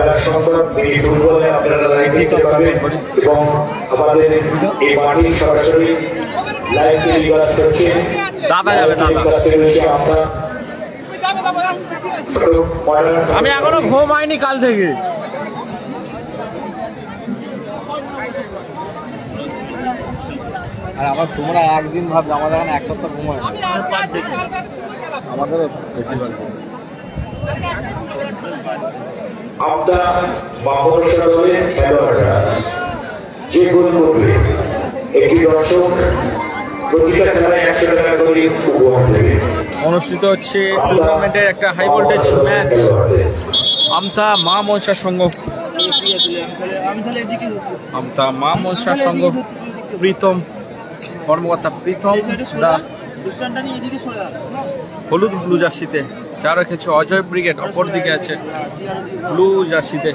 খেলার মিনি ফুটবলে আপনারা লাইভ দেখতে পাবেন এবং আমাদের এই মাঠে সরাসরি লাইভ টেলিকাস্ট করছে। আমরা। আমি এখনও ঘুম হয়নি কাল থেকে। আর আবার তোমরা একদিন ভাবছ আমাদের এখানে এক সপ্তাহ ঘুম হয় আমাদের বেশি ভালো আমরা বামপরসা দলের খেলোয়াড়রা যে গোল করবে একটি দর্শক প্রতিটা খেলায় একশো টাকা করে উপহার দেবে অনুষ্ঠিত হচ্ছে টুর্নামেন্টের একটা হাই ভোল্টেজ ম্যাচ আমতা মা মনসা সংঘ আমতা মা মনসা সংঘ প্রীতম কর্মকর্তা প্রীতম দা হলুদ ব্লু জার্সিতে। যা রেখেছে অজয় ব্রিগেড অপর দিকে আছে ব্লু জার্সিতে।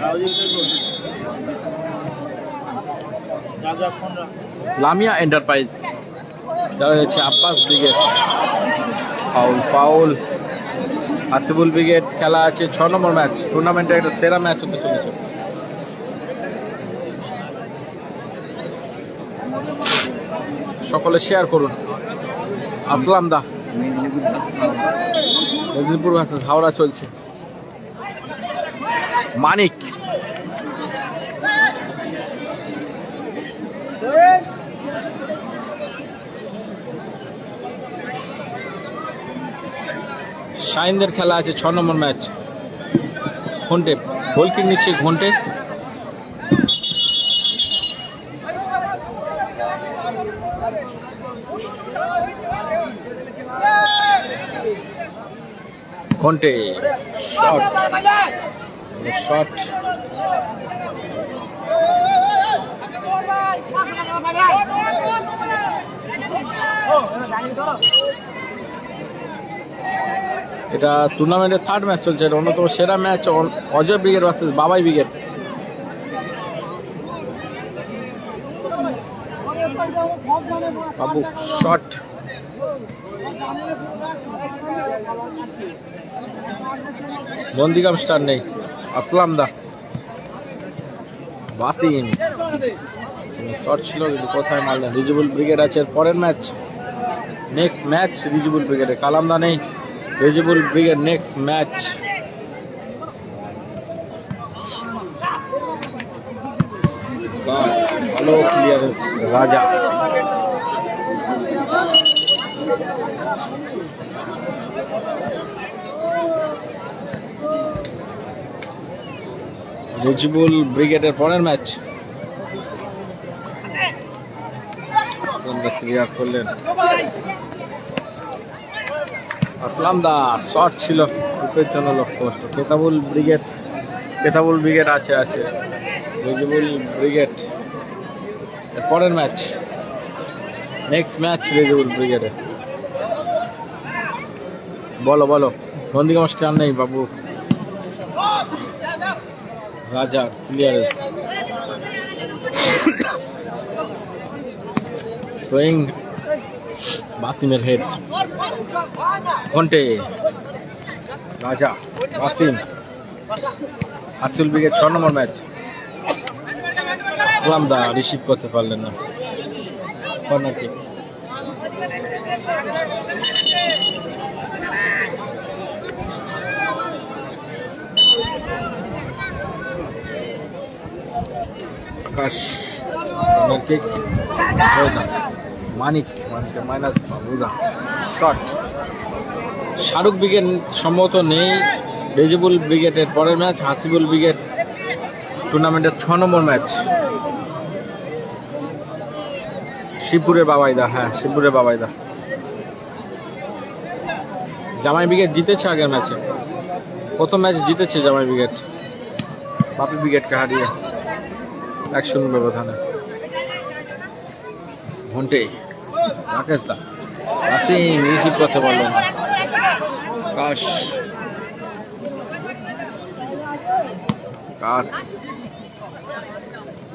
লামিয়া এন্টারপ্রাইজ। যারা রয়েছে Abbas brigade. Foul foul. Asibul brigade খেলা আছে ছ নম্বর ম্যাচ। টুর্নামেন্টের একটা সেরা ম্যাচ হতে চলেছে। সকলে শেয়ার করুন। আসলাম দা। মেদিনীপুর ভার্সেস হাওড়া চলছে। মানিক। শাইনদের খেলা আছে ছ নম্বর ম্যাচ। ঘন্টে গোলকিং নিচ্ছে ঘন্টে। ঘন্টে শট। শট। এটা টুর্নামেন্টের থার্ড ম্যাচ চলছে। এটা অন্যতম সেরা match Ajay brigade versus Babai brigade. Babu shot বন্দিগাম star নেই। আসলাম দা। বাসিম। শট ছিল, কিন্তু কোথায় মারলেন? রিজুবুল ব্রিগেড আছে পরের ম্যাচ নেক্সট ম্যাচ রিজুবুল ব্রিগেডে। কালামদা নেই। রিজুবুল ব্রিগেড নেক্সট ম্যাচ বাস, ভালো ক্লিয়ারেন্স রাজা। রিজবুল ব্রিগেডের পরের ম্যাচ। ক্লিয়ার করলেন। আসলাম দা, শট ছিল। রূপের জন্য লক্ষ্য কেতাবুল ব্রিগেড কেতাবুল ব্রিগেড আছে আছে। রেজিবুল ব্রিগেড পরের ম্যাচ। নেক্সট ম্যাচ রেজিবুল ব্রিগেডে বলো বলো। নন্দীগঞ্জ স্টার নেই, বাবু। রাজা ক্লিয়ারেন্স। সোয়িং বাসিমের হেড ঘন্টে। রাজা বাসিম। আসিল ব্রিগেড ছ নম্বর ম্যাচ আসলাম দা রিসিভ করতে পারলেন না। Corner kick Akash Manik Manik minus বাবুদা shot Shahrukh brigade সম্ভবত নেই। রেজিবুল ব্রিগেডের পরের ম্যাচ হাসিবুল ব্রিগেড টুর্নামেন্টের ছ নম্বর ম্যাচ শিবপুরের বাবাইদা হ্যাঁ শিবপুরের বাবাইদা। জামাই ব্রিগেড জিতেছে আগের ম্যাচে প্রথম ম্যাচ জিতেছে জামাই ব্রিগেড বাপি ব্রিগেডকে হারিয়ে। এক শূন্য ব্যবধানে ঘন্টে রাকেশ দা। আসিম রিসিভ করতে পারল না। কাশ। কাশ।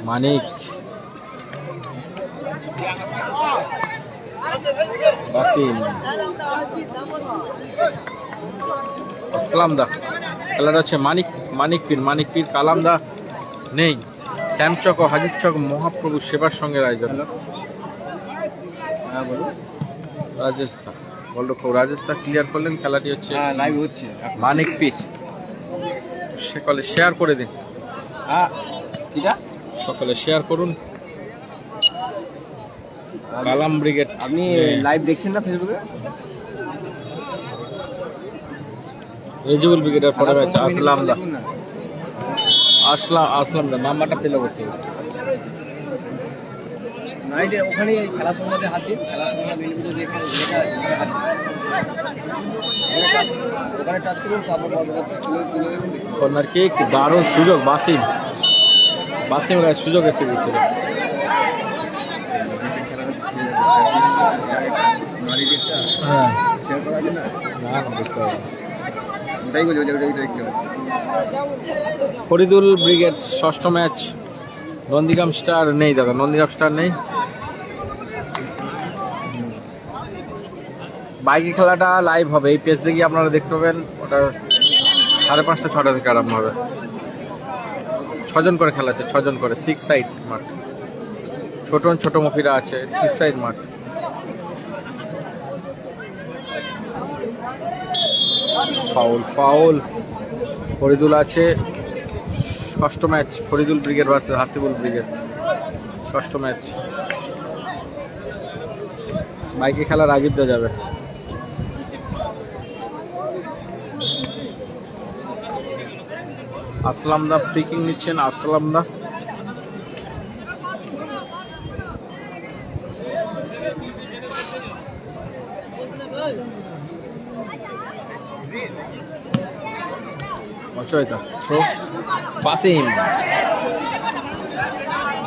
মানিক। আসলাম দা। হচ্ছে মানিক মানিক পীর মানিক পীর কালাম দা নেই। শ্যামচক ও হাজিরচক মহাপ্রভু সেবার সঙ্গে আয়োজন। হ্যাঁ রাজস্থান গোলরক্ষক রাজস্থান ক্লিয়ার করলেন খেলাটি হচ্ছে হ্যাঁ লাইভ হচ্ছে। মানিক পীর। সকলে শেয়ার করে দিন। হ্যাঁ কিটা? সকলে শেয়ার করুন। কালাম ব্রিগেড আপনি হ্যাঁ। লাইভ দেখছেন না ফেসবুকে রেজিবুল ব্রিগেডের পরে ম্যাচ আসলাম দা। আসলাম আসলাম দা নাম্বারটা পেলে করতে। না এটা ওখানে খেলা সম্বন্ধে হাত খেলা ওখানে টাচ করুন তারপর কর্নার কিক দারুণ সুযোগ বাসিম। বাসিম সুযোগ এসে গেছিল। হ্যাঁ। না না না বুঝতে ওটা ওটাই দেখতে ফরিদুল ব্রিগেড, ষষ্ঠ ম্যাচ। নন্দীগ্রাম স্টার নেই দাদা, নন্দীগ্রাম স্টার নেই? বাইকে খেলাটা লাইভ হবে, এই পেজ দেখে আপনারা দেখতে পাবেন ওটা সাড়ে পাঁচটা, ছটা থেকে আরম্ভ হবে। ছজন করে খেলা আছে, ছজন করে সিক্স সাইড মাঠ ছোট ছোট মুখিরা আছে সিক্স সাইড মাঠ ফাউল ফাউল। ফরিদুল আছে। ষষ্ঠ match, Faridul brigade versus Hasibul brigade. ষষ্ঠ ম্যাচ। বাইকে খেলা রাজীব দা যাবে। আসলাম দা নিচ্ছেন আসলাম দা। থ্রো। পাসিম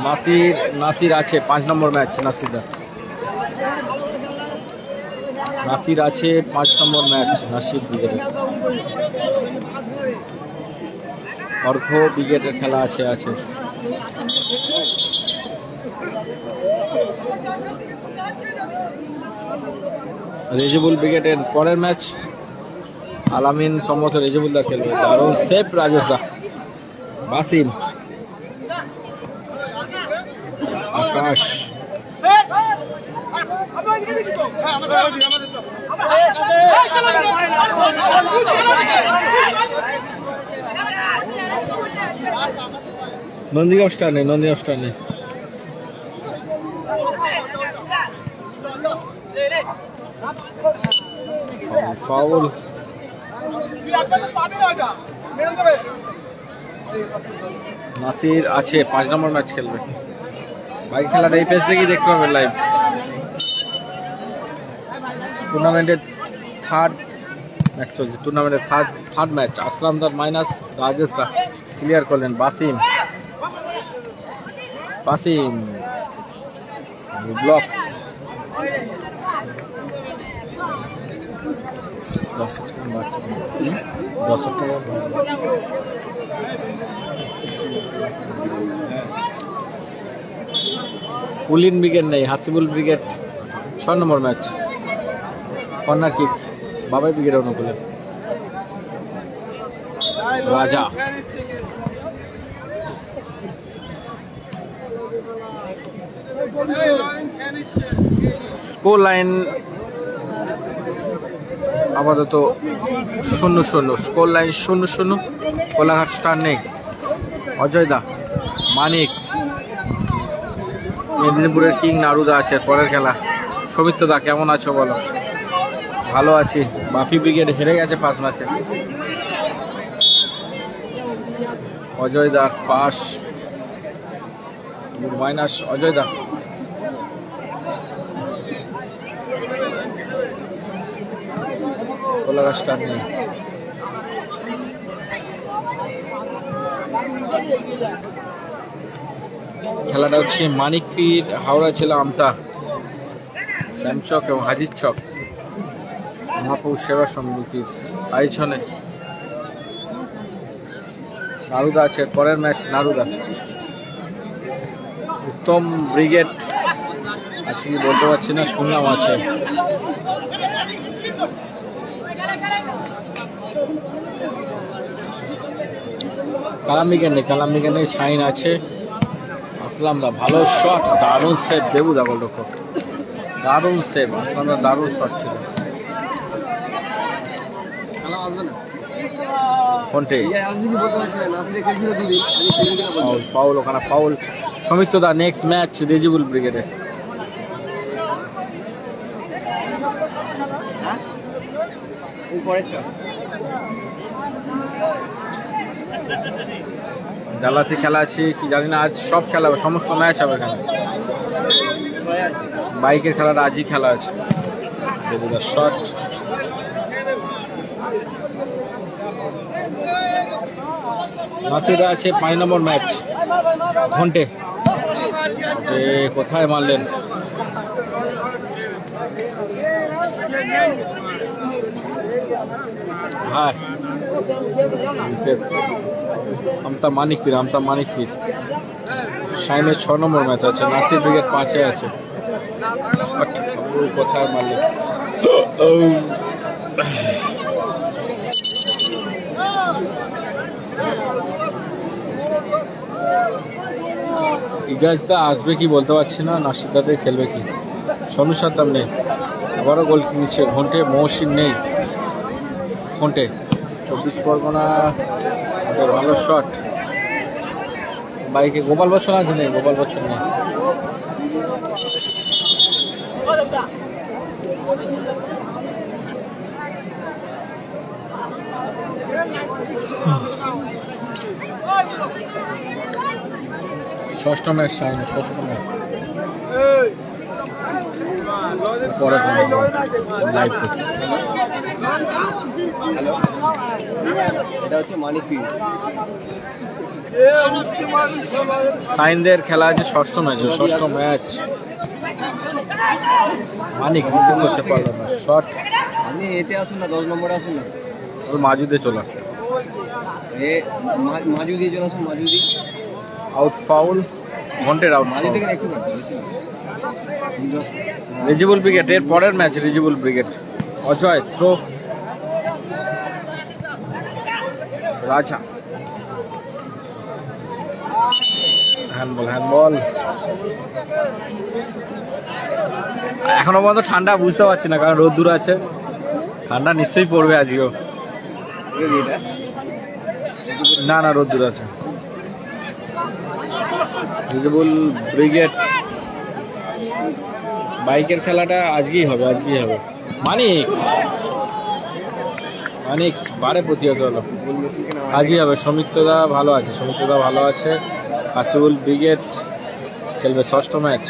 নাসির নাসির আছে, পাঁচ নম্বর ম্যাচ নাসিরদা নাসির আছে, পাঁচ নম্বর ম্যাচ, নাসির ব্রিগেডের অর্ঘ ব্রিগেডের খেলা আছে আছে। রেজিবুল ব্রিগেডের পরের ম্যাচ। আলামিন সম্মত রেজিবুল্লাহ খেলবে দারুণ সেফ রাজেশ দা। বাসিম। আকাশ। নেই নন্দীগাঁও স্টার নেই ফাউল। নাসির আছে, পাঁচ নম্বর ম্যাচ খেলবে। বাইক খেলাটা এই পেজ থেকেই দেখতে পাবেন লাইভ টুর্নামেন্টের থার্ড ম্যাচ চলছে। টুর্নামেন্টের থার্ড থার্ড ম্যাচ আসলাম দার মাইনাস রাজেশ দা ক্লিয়ার করলেন, বাসিম। বাসিম ব্লক টাকা পুলিন ব্রিগেড নেই, হাসিবুল ব্রিগেড ছ নম্বর match. Corner kick, Babai brigade অনুকূলে। রাজা। স্কোর লাইন আপাতত শূন্য শূন্য স্কোর লাইন শূন্য শূন্য, কোলাঘাট স্টার নেই। অজয় দা, মানিক, মেদিনীপুরের কিং নারুদা আছে, পরের খেলা। দা, কেমন আছো বলো? ভালো আছি। বাপি ব্রিগেড হেরে গেছে পাঁচ ম্যাচে অজয় দার pass minus Ajay da. Kolaghat star নেই। খেলাটা হচ্ছে মানিক ফিড হাওড়া ছিল আমতা শ্যামচক এবং হাজির চক মহাপুর সেবা সমিতির আয়োজনে নারুদা আছে, পরের ম্যাচ নারুদা। উত্তম ব্রিগেড আছে কি বলতে পারছি না, শুনলাম আছে। নেই কালামিকে নেই শাইন আছে। আসলাম দা ভালো শট দারুণ সেভ দেবু দা গোলরক্ষক দারুণ সেভ আসলাম দা দারুণ শট ছিল। ফাউল ওখানে foul Somitra da next match Rezibul ব্রিগেডে। হ্যাঁ? পরেরটা। ডালাসি খেলা আছে, কি জানি না, আজ সব খেলা হবে সমস্ত ম্যাচ হবে এখানে। বাইকের খেলাটা আজই খেলা আছে। শট নাসিরা আছে পাঁচ নম্বর ম্যাচ ঘন্টে। কোথায় মারলেন? হ্যাঁ। আমতা মানিক পীর, আমতা মানিক পীর। শাইনের ছ নম্বর ম্যাচ আছে, নাসির ব্রিগেড পাঁচে আছে। কোথায় মারলেন ও ইজাজদা আসবে কি বলতে পারছি না নাসিদাদের খেলবে কি? সনু সাদ্দাম নেই, আবারও গোল কিনেছে, ঘন্টে মহসিন নেই। ঘন্টে চব্বিশ পরগনা ওদের ভালো শট বাইকে গোপাল বচ্চন আছে নেই গোপাল বচ্চন নেই। ষষ্ঠ ম্যাচ সাইনি ষষ্ঠ ম্যাচ পরে লাইভ করছি। হ্যালো এটা হচ্ছে মানিক সাইনদের খেলা আছে ষষ্ঠ ম্যাচ ষষ্ঠ ম্যাচ। মানিক রিসিভ করতে পারল না। শট আপনি এতে আসুন না দশ নম্বরে আসুন না। ওর মাঝুদে চলে আসতে। এ মা- মাজু দিয়ে চলে আসুন মাজু দিয়ে আউট ফাউল ঘন্টের আউট মাজু থেকে একটু রিজিবুল ব্রিগেড এর পরের match Rijibul brigade Ajay throw Raja. Handball handball এখনও পর্যন্ত ঠান্ডা বুঝতে পারছি না, কারণ রোদ দূর আছে। ঠান্ডা নিশ্চয়ই পড়বে আজকেও। না না রোদ দূর আছে। রিজিবুল ব্রিগেড বাইকের খেলাটা আজকেই হবে আজকেই হবে। মানিক! মানিক বারে প্রতিহত হলো। আজই হবে। সৌমিত্রদা ভালো আছে। সৌমিত্রদা ভালো আছে। আসিবুল ব্রিগেড খেলবে ষষ্ঠ ম্যাচ।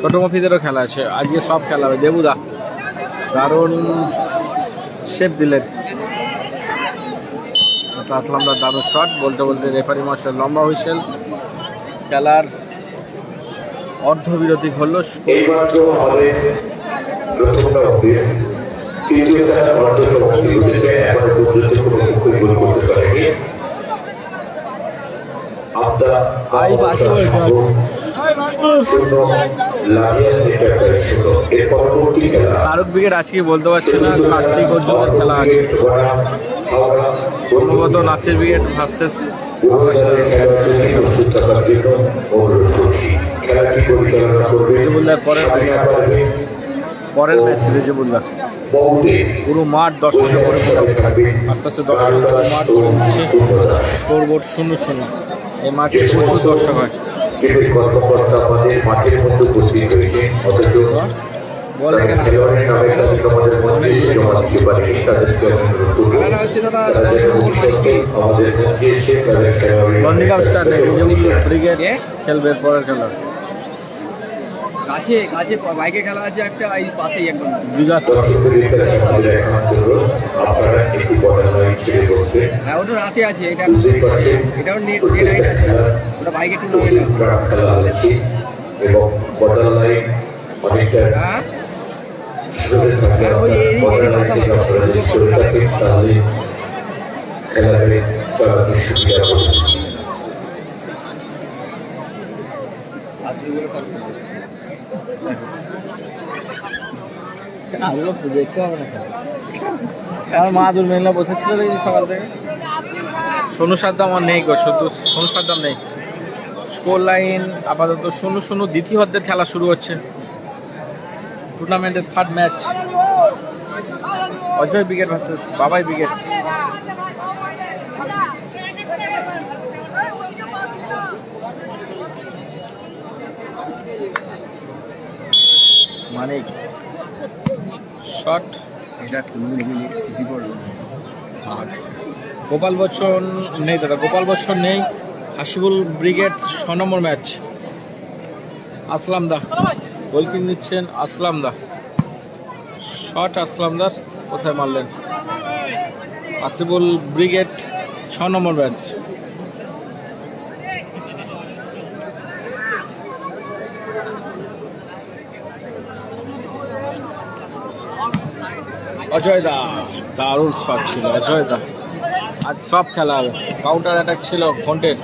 ছোট মফিদেরও খেলা আছে। আজকে সব খেলা হবে। দেবুদা, দারুণ শেপ দিলেন। সাথে আসলাম দা দারুণ শট বলতে বলতে রেফারি মাস্টার লম্বা হুইসেল। খেলার অর্ধবিরতি হলো। তৃতীয় খেলা অর্ধ সমাপ্তি ঘটেছে এখন পর্যন্ত কোনো মুখে করতে পারেনি তারক ব্রিগেড আজকে বলতে পারছি না কার্তিক অর্জুনের খেলা আছে। সম্ভবত নাসির ব্রিগেড ভার্সেস উভয় পরের ম্যাচ রেজিবুল্লাহ বৌদে পুরো মাঠ দর্শকে ভরে পড়ে আস্তে আস্তে দর্শক পুরো মাঠ ভরে উঠছে স্কোর বোর্ড শূন্য শূন্য। এই মাঠে প্রচুর দর্শক হয়। ক্রিকেট কর্মকর্তা আমাদের মাঠের মধ্যে উপস্থিত অথচ স্টার রেজিবুল খেলবে পরের খেলা। কাছে কাছে বাইকে খেলা আছে একটা এই পাশেই একদম হ্যাঁ ওটা রাতে আছে এটা এটাও নেট ডে নাইট আছে ওটা বাইকে টুর্নামেন্ট আছে। এবং বর্ডার লাইন অনেকটা হ্যাঁ সরে থাকলে হ্যাঁ, ওই এই- বর্ডার এই লাইন থেকে আপনারা যদি সরে থাকেন তাহলে খেলাটা চালাতে সুবিধা হবে আসবে বলে দেখি থেকে। নেই শুধু সোনু নেই। স্কোর লাইন আপাতত খেলা শুরু হচ্ছে। টুর্নামেন্টের third match Ajay brigade versus Babai brigade Manik. Shot. এটা সিসি আর গোপাল বচ্চন নেই দাদা গোপাল বচ্চন নেই। হাসিবুল ব্রিগেড ছ নম্বর ম্যাচ। আসলাম দা গোলকিং নিচ্ছেন আসলাম দা শট আসলাম দার কোথায় মারলেন? হাসিবুল ব্রিগেড ছ নম্বর ম্যাচ। অজয় দা দারুণ শট ছিল অজয় দা আজ সব খেলা হবে। কাউন্টার অ্যাটাক ছিল ঘন্টের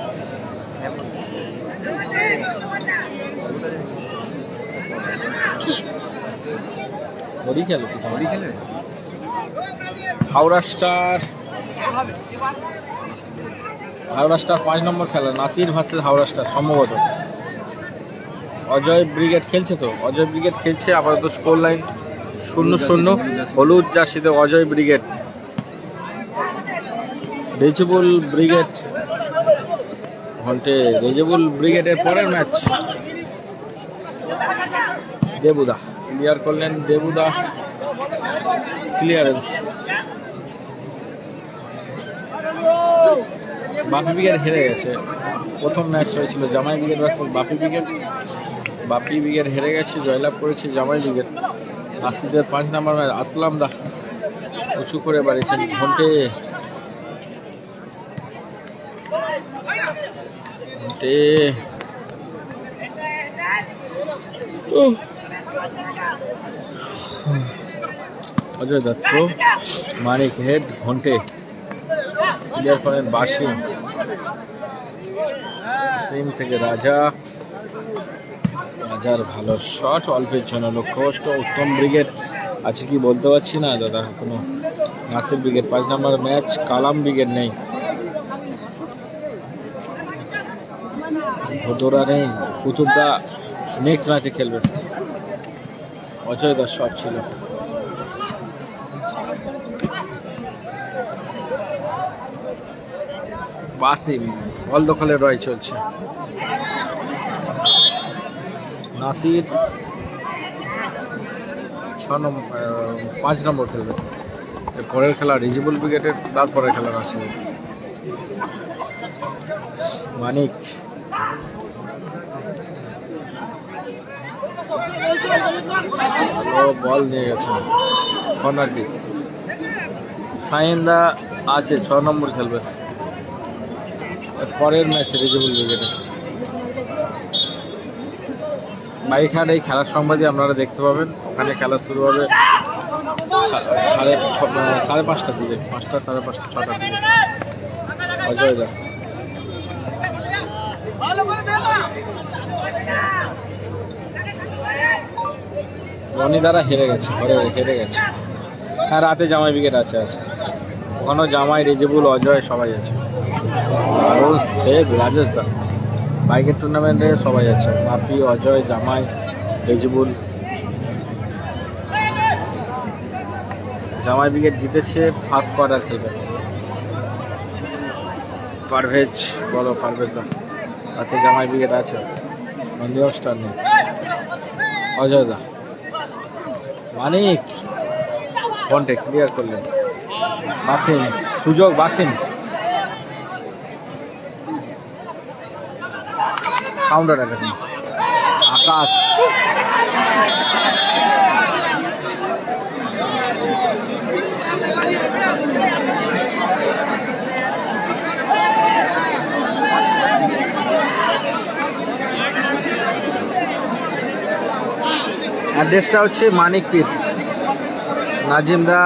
হরি খেলো হরি খেলে? হাওড়া স্টার হাওড়া স্টার পাঁচ নম্বর খেলা নাসির ভার্সেস হাওড়া স্টার সম্ভবত। অজয় ব্রিগেড খেলছে তো? অজয় ব্রিগেড খেলছে আপাতত স্কোর লাইন শূন্য শূন্য, হলুদ, জার্সিতে অজয় ব্রিগেড। রেজিবুল ব্রিগেড ঘন্টে রেজিবুল ব্রিগেডের পরের ম্যাচ। দেবুদা, ক্লিয়ার করলেন দেবুদা ক্লিয়ারেন্স। বাপি ব্রিগেড হেরে গেছে। প্রথম ম্যাচ হয়েছিল Jamai brigade versus Bapi brigade. Bapi brigade হেরে গেছে, জয়লাভ করেছে জামাই ব্রিগেড। আসিদের পাঁচ নাম্বার ম্যাচ, আসলাম দা। উঁচু করে বাড়িয়েছেন ঘন্টে। ঘন্টে। অজয় দত্ত, মানিক হেড, ঘন্টে। করেন বাসিম। সিম থেকে রাজা। রাজার ভালো শট অল্পের জন্য লক্ষ্য কষ্ট উত্তম ব্রিগেড। আছে কি বলতে পারছি না, দাদা, কোনো নাসির ব্রিগেড, পাঁচ নম্বর ম্যাচ কালাম ব্রিগেড নেই। ভদোরা নেই, কুতুবদা নেক্সট ম্যাচে খেলবে। অজয় দাস শট ছিল। বাসিম, বল দখলের রয় চলছে। নাসির ছ নম্বর পাঁচ নম্বর খেলবে। পরের খেলা রিজিবুল ব্রিগেডের, তারপরের খেলা আছে মানিক। বল নিয়ে গেছে। Corner kick. সাইন্দা আছে, ছ নম্বর খেলবে। পরের ম্যাচ রিজেবল ব্রিগেডে বাইখান এই খেলার সংবাদই আপনারা দেখতে পাবেন। ওখানে খেলা শুরু হবে সাড়ে সাড়ে পাঁচটার দিকে, পাঁচটা, সাড়ে পাঁচটা, ছটার দিকে। অজয় দা। রনি দ্বারা হেরে গেছে, ঘরে হেরে গেছে। হ্যাঁ রাতে জামাই উইকেট আছে আছে। ওখানেও জামাই, রেজেবুল, অজয় সবাই আছে। আরও সেভ রাজেশ দা। বাইকের টুর্নামেন্টে সবাই আছে। বাপি, অজয়, জামাই রেজেবুল জামাই উইকেট জিতেছে ফার্স্ট কোয়ার্টার খেলবে। পারভেজ, বলো পারভেজ দা। তাতে জামাই উইকেট আছে। মন্দির স্টার নেই। অজয় দা। মানিক। কন্টে ক্লিয়ার করলেন। বাসিম, সুযোগ, বাসিম। কাউন্টার অ্যাটাক আকাশ। অ্যাড্রেসটা হচ্ছে মানিক পীর নাজিম দা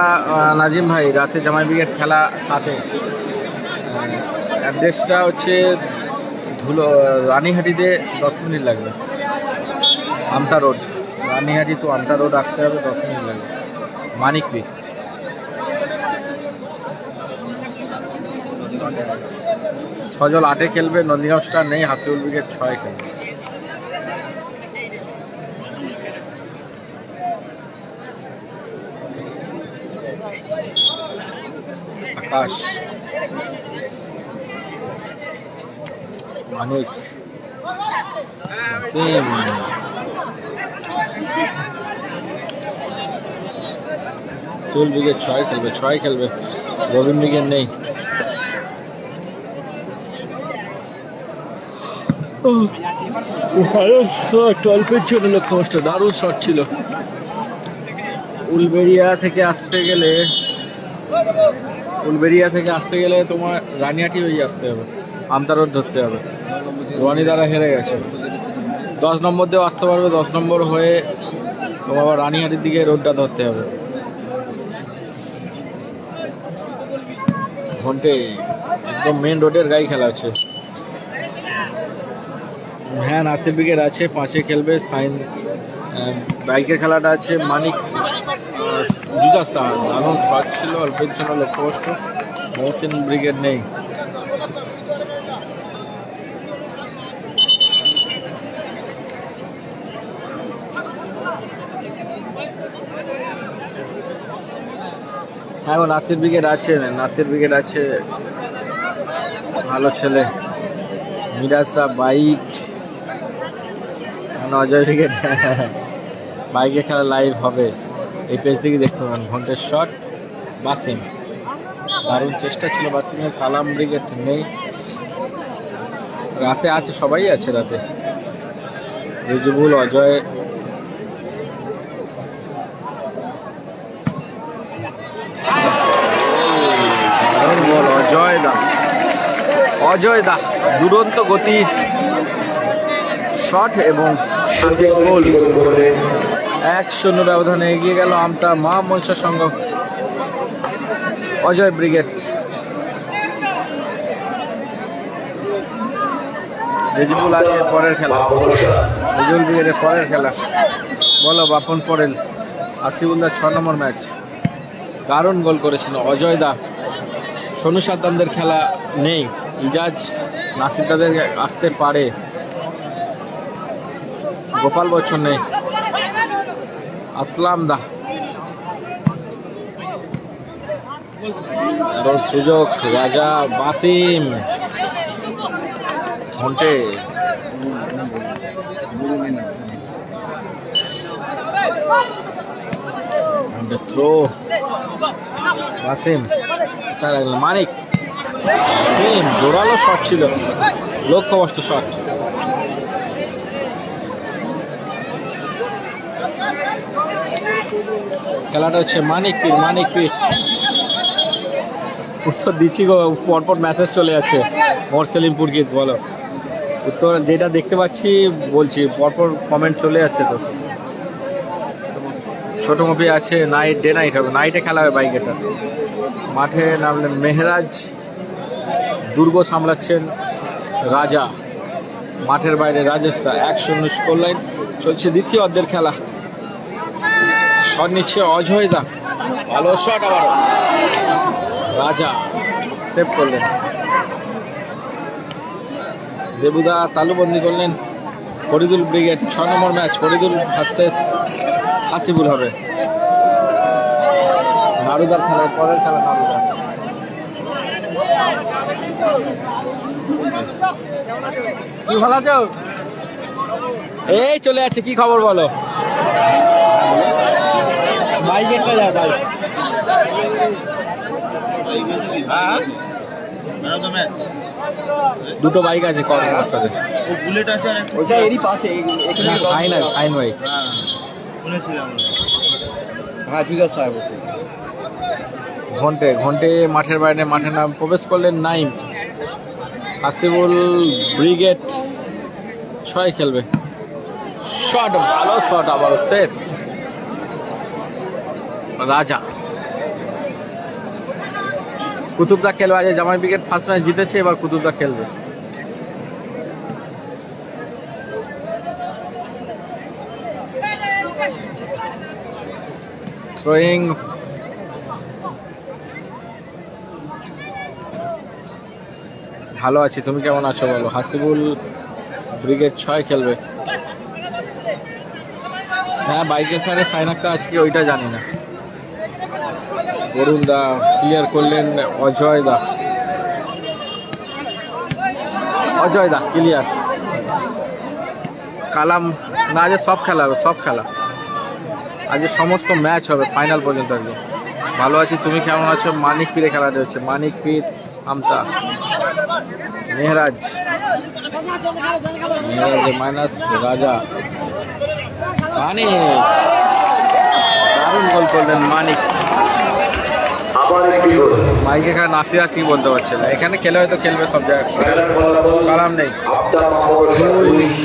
নাজিম ভাই, রাতে জামাই ব্রিগেড খেলা সাথে। অ্যাড্রেসটা হচ্ছে ধুলো রানীহাটিতে দশ মিনিট লাগবে। আমতা রোড। রানীহাটি তো আমতা রোড আসতে হবে, দশ মিনিট লাগবে। মানিক পীর। সজল আটে খেলবে, নন্দীগ্রাম স্টার নেই, হাসিবুল ব্রিগেড ছয় খেলবে। আকাশ। মানিক সিম। সুল ছয় খেলবে ছয় খেলবে। রবিন ব্রিগেড নেই শট অল্পের জন্য লক্ষ্য কষ্ট দারুণ শট ছিল। উলবেরিয়া থেকে আসতে গেলে উলবেরিয়া থেকে আসতে গেলে তোমার রানিয়াটি হয়ে আসতে হবে আমতা রোড ধরতে হবে। রনি দ্বারা হেরে গেছে। দশ নম্বর দিয়েও আসতে পারবে, দশ নম্বর হয়ে তোমার আবার রানিহাটির দিকে রোডটা ধরতে হবে। ঘন্টে একদম মেন রোডের গাড়ি খেলা হচ্ছে। হ্যাঁ নাসির ব্রিগেড আছে, পাঁচে খেলবে, সাইন বাইকের খেলাটা আছে, মানিক জুতা স্টার দারুণ শট ছিল, অল্পের জন্য লক্ষ্যবস্ত। মহসিন ব্রিগেড নেই। হ্যাঁ ও নাসির ব্রিগেড আছে, নাসির ব্রিগেড আছে। ভালো ছেলে। মিরাজটা বাইক। অজয় ব্রিগেড বাইকে খেলা লাইভ হবে। এই পেজ থেকে দেখতে পাবেন ঘন্টের শট বাসিম। দারুণ চেষ্টা ছিল বাসিমের, কালাম ব্রিগেড নেই। রাতে আছে, সবাই আছে রাতে। রিজবুল, অজয় দারুণ বল অজয় দা অজয় দা, দুরন্ত গতির শট এবং এক শূন্য ব্যবধানে এগিয়ে গেল আমতা মা মনসা সংঘ অজয় ব্রিগেড। রেজিবুল আছে পরের খেলা। রেজিবুল ব্রিগেডের পরের খেলা। বলো, বাপন পড়েল আসিবুল্লাহ ছ নম্বর ম্যাচ। দারুণ গোল করেছিল অজয় দা। সোনু সাদ্দামদের খেলা নেই। ইজাজ নাসির তাদের আসতে পারে। গোপাল বচ্চন নেই। আসলাম দা। সুযোগ, রাজা বাসিম। ঘন্টে। থ্রো। বাসিম মানিক। বাসিম জোরালো শট ছিল। লক্ষ্যবস্তু শট খেলাটা হচ্ছে মানিক পীর মানিক পীর উত্তর দিচ্ছি গো, পরপর মেসেজ চলে যাচ্ছে। মোর সেলিম পুরকিত বলো। উত্তর যেটা দেখতে পাচ্ছি, বলছি, পরপর কমেন্ট চলে যাচ্ছে তো। ছোট মুভি আছে নাইট ডে নাইট হবে। নাইটে খেলা হবে বাইকেটা মাঠে নামলেন মেহরাজ। দুর্গ সামলাচ্ছেন রাজা। মাঠের বাইরে রাজেস্তা এক শূন্য স্কোর লাইন। চলছে দ্বিতীয় অর্ধের খেলা। শট নিচ্ছে অজয় ভালো শট আবার রাজা সেভ করলেন। দেবুদা তালুবন্দি করলেন। ফরিদুল ব্রিগেড ছ নম্বর ম্যাচ ফরিদুল ভার্সেস হাসিবুল হবে। নারুদার খেলা পরের খেলা নারুদা ভালো আছো? এই চলে যাচ্ছে কি খবর বলো? বাইক দুটো বাইক আছে কর্মকর্তাদের বুলেট আছে আর একটা। ওইটা এরই পাশে এই- এখানে সাইন আছে সাইন বাইক। হ্যাঁ শুনেছিলাম। হ্যাঁ ঠিক আছে সাহেব ঘন্টে ঘন্টে মাঠের বাইরে মাঠে নাম প্রবেশ করলেন নাইম। হাসিবুল ব্রিগেড ছয় খেলবে। শট, ভালো শট আবার সেফ। রাজা। কুতুবদা খেলবে আজ জামাই ব্রিগেড ফার্স্ট ম্যাচ জিতেছে, এবার কুতুবদা খেলবে। থ্রোয়িং ভালো আছি। তুমি কেমন আছো বলো? হাসিবুল ব্রিগেড ছয় খেলবে। হ্যাঁ বাইকের ফ্যানে সাইন আক্তা আজকে ওইটা জানি না। বরুণ দা ক্লিয়ার করলেন অজয় দা। অজয় দা ক্লিয়ার কালাম, না আজ সব খেলা হবে, সব খেলা। আজ সমস্ত ম্যাচ হবে ফাইনাল পর্যন্ত আজকে। ভালো আছি, তুমি কেমন আছো? মানিক পীরে খেলাটা হচ্ছে মানিক পীর আমতা। মেহরাজ। মেহরাজ মাইনাস রাজা। মানিক। দারুণ গোল করলেন মানিক। মাইক এখানে নাসির আছে কি বলতে পারছে না। এখানে খেলে হয়তো খেলবে সব জায়গায়। কালাম নেই।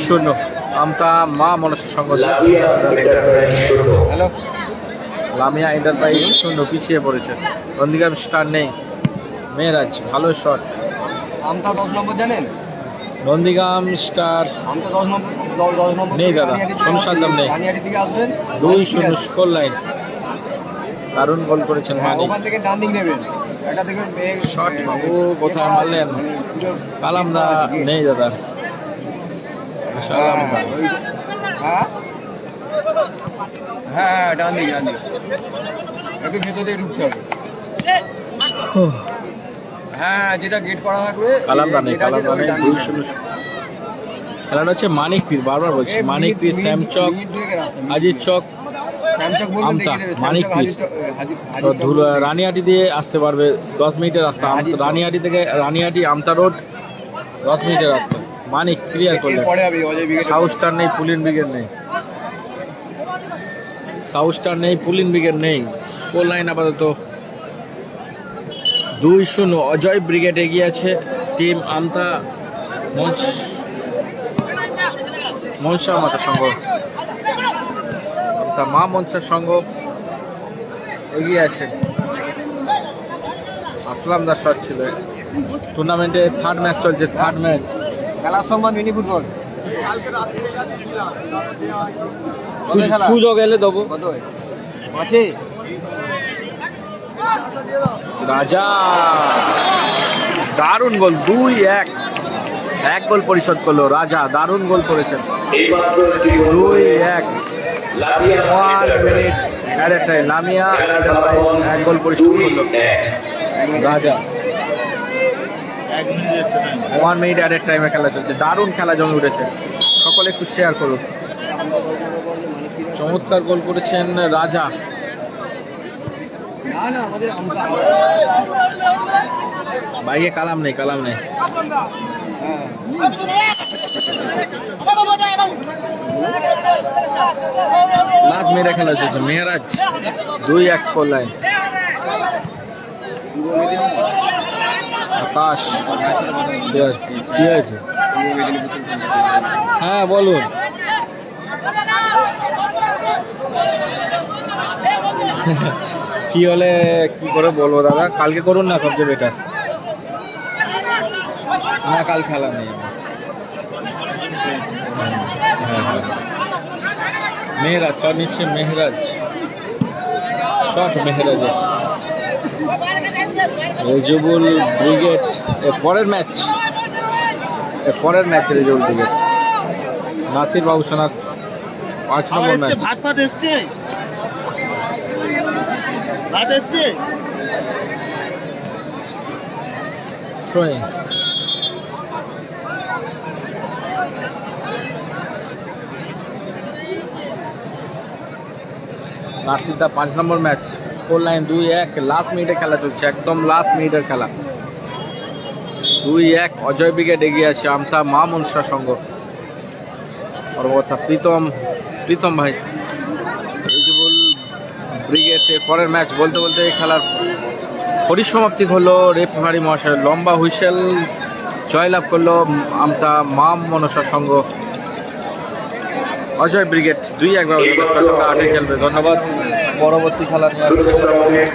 শূন্য। আমতা মা মনসের সঙ্গ হ্যালো লামিয়া এন্টারপ্রাইজ শূন্য। পিছিয়ে পড়েছে। নন্দীগ্রাম স্টার নেই। মেয়েরাজ ভালো শট আমটা দশ নম্বর জানেন? নন্দীগ্রাম স্টার আমটা দশ নম্বর দশ দশ নম্বর নেই দাদা, দাম নেই। দুই শূন্য স্কোর লাইন দারুণ গোল করেছেন হ্যাঁ, মানিক। বাবু, কোথায় মারলেন? মানে কালাম দা নেই দাদা। হ্যাঁ, হ্যাঁ? হ্যাঁ ডান দিক ডান দিক। একটু ভেতর ঢুকতে হবে। হ্যাঁ যেটা গেট করা থাকবে কালাম এটা কালাম দুই শূন্য খেলাটা হচ্ছে মানিক পীর বারবার বলছি মানিক পীর শ্যামচক আজিজ চক আমতা, মানিক পীর। তো। রানিহাটি দিয়ে আসতে পারবে দশ মিনিটের রাস্তা হ্যাঁ। রানিহাটি থেকে রানিহাটি আমতা রোড দশ মিনিটের রাস্তা মানিক ক্লিয়ার করলেন সাউথ স্টার নেই পুলিন ব্রিগেড নেই সাউথ স্টার নেই পুলিন ব্রিগেড নেই স্কোর লাইন আপাতত দুই শূন্য অজয় ব্রিগেড এগিয়ে আছে। টিম আমতা মঞ্চ মনসা মাতা সংঘ। আমতা মা মনসার সংঘ এগিয়ে আছে। আসলাম দাস শট ছিল। টুর্নামেন্টে থার্ড ম্যাচ চলছে থার্ড ম্যাচ খেলার সম্মান মিনি ফুটবল। খেলা সুযোগ এলে দেবো। আছে রাজা। দারুণ গোল দুই এক। এক গোল পরিশোধ করল রাজা দারুণ গোল করেছেন। দুই এক। One minute at time Lamia খেলার এক গোল পরিশোধ করল। রাজা। ওয়ান মিনিট টাইমে খেলা চলছে। দারুণ খেলা জমে উঠেছে। সকলে একটু শেয়ার করুন। চমৎকার গোল করেছেন রাজা। না না আমাদের আমটা বাইকে কালাম নেই কালাম নেই হ্যাঁ লাস্ট মিনিটে খেলা চলছে মেহরাজ দুই এক স্কোর লাইন পূর্ব মেদিনীপুর আকাশ কি আছে? কি আছে পূর্ব মেদিনীপুর হ্যাঁ বলুন কি হলে কি করে বলব দাদা? কালকে করুন না সবচেয়ে বেটার না কাল খেলা নেই। মেহরাজ শট নিচ্ছে মেহরাজ। শট মেহরাজের। রেজুবুল ব্রিগেড পরের ম্যাচ এর পরের ম্যাচ রেজুবুল ব্রিগেড নাসির বাবু সোনা পাঁচ নম্বর ম্যাচ ভাত ভাত এসছে? থ্রোয়িং পাঁচ নম্বর ম্যাচ। স্কোর লাইন দুই এক। লাস্ট মিনিটে খেলা চলছে। একদম লাস্ট মিনিটের খেলা। দুই এক। অজয় ব্রিগেড এগিয়ে আছে আমতা মা মনসা সঙ্গ পরবর্তী প্রীতম প্রীতম ভাই। ব্রিগেডের পরের ম্যাচ বলতে বলতে এই খেলার পরিসমাপ্তি হলো। রেফারি মহাশয় লম্বা হুইসেল জয়লাভ করল আমতা মাম মনসা সঙ্গ অজয় ব্রিগেড দুই একবার ব্যবস্থা আটে খেলবে। ধন্যবাদ। পরবর্তী খেলা নিয়ে